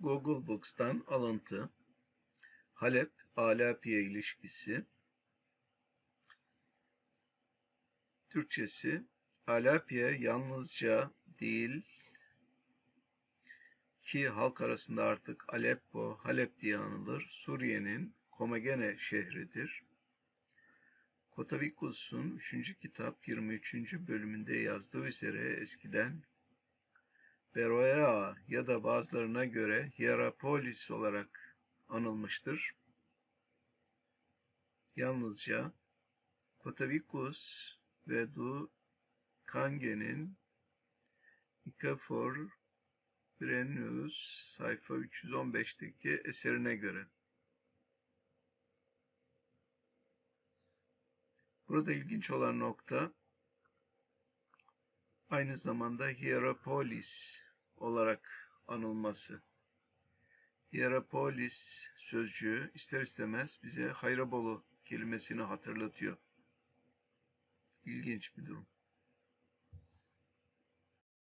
Google Books'tan alıntı. Halep Alapiye ilişkisi. Türkçesi Alapiye yalnızca değil ki halk arasında artık Aleppo, Halep diye anılır. Suriye'nin Komagene şehridir. Kotavikus'un 3. kitap 23. bölümünde yazdığı üzere eskiden Beroea ya da bazılarına göre Hierapolis olarak anılmıştır. Yalnızca Kotavikus ve Du Kange'nin Ikafor Brennus sayfa 315'teki eserine göre. Burada ilginç olan nokta aynı zamanda Hierapolis olarak anılması. Hierapolis sözcüğü ister istemez bize Hayrabolu kelimesini hatırlatıyor. İlginç bir durum.